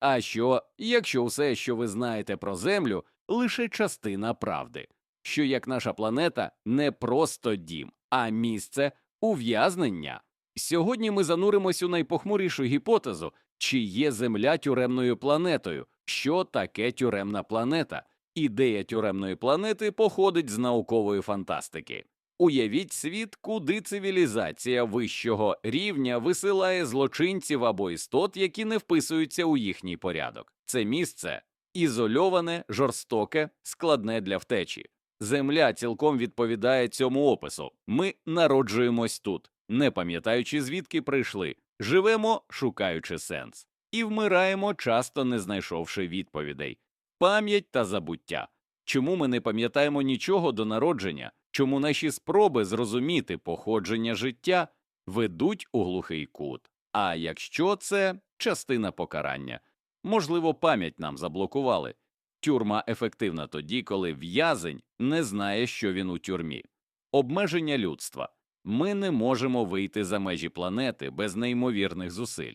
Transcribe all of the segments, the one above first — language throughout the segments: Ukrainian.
А що, якщо все, що ви знаєте про Землю, лише частина правди, що як наша планета не просто дім, а місце ув'язнення? Сьогодні ми зануримось у найпохмурішу гіпотезу, чи є Земля тюремною планетою, що таке тюремна планета. Ідея тюремної планети походить з наукової фантастики. Уявіть світ, куди цивілізація вищого рівня висилає злочинців або істот, які не вписуються у їхній порядок. Це місце ізольоване, жорстоке, складне для втечі. Земля цілком відповідає цьому опису. Ми народжуємось тут, не пам'ятаючи звідки прийшли, живемо, шукаючи сенс, і вмираємо, часто не знайшовши відповідей. Пам'ять та забуття. Чому ми не пам'ятаємо нічого до народження? Чому наші спроби зрозуміти походження життя ведуть у глухий кут? А якщо це частина покарання, можливо, пам'ять нам заблокували. Тюрма ефективна тоді, коли в'язень не знає, що він у тюрмі. Обмеження людства. Ми не можемо вийти за межі планети без неймовірних зусиль.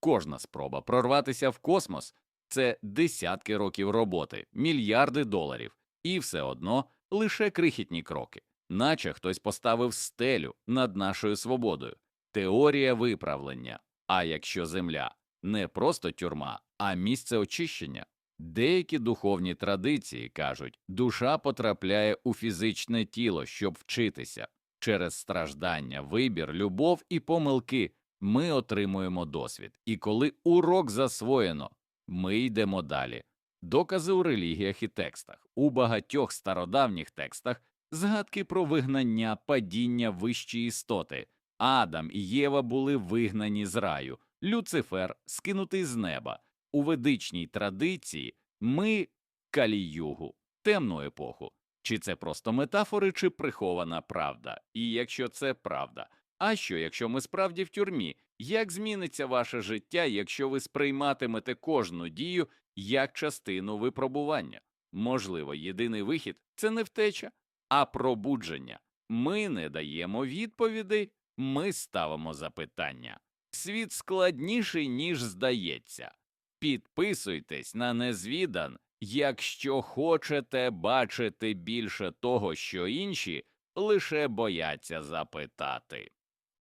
Кожна спроба прорватися в космос це десятки років роботи, мільярди доларів, і все одно лише крихітні кроки, наче хтось поставив стелю над нашою свободою. Теорія виправлення. А якщо земля не просто тюрма, а місце очищення. Деякі духовні традиції кажуть, душа потрапляє у фізичне тіло, щоб вчитися. Через страждання, вибір, любов і помилки ми отримуємо досвід. І коли урок засвоєно, ми йдемо далі. Докази у релігіях і текстах. У багатьох стародавніх текстах згадки про вигнання, падіння вищої істоти. Адам і Єва були вигнані з раю, Люцифер скинутий з неба. У ведичній традиції ми каліюгу, темну епоху. Чи це просто метафори, чи прихована правда? І якщо це правда, а що, якщо ми справді в тюрмі? Як зміниться ваше життя, якщо ви сприйматимете кожну дію як частину випробування? Можливо, єдиний вихід це не втеча, а пробудження. Ми не даємо відповідей, ми ставимо запитання. Світ складніший, ніж здається. Підписуйтесь на незвідан, якщо хочете бачити більше того, що інші лише бояться запитати.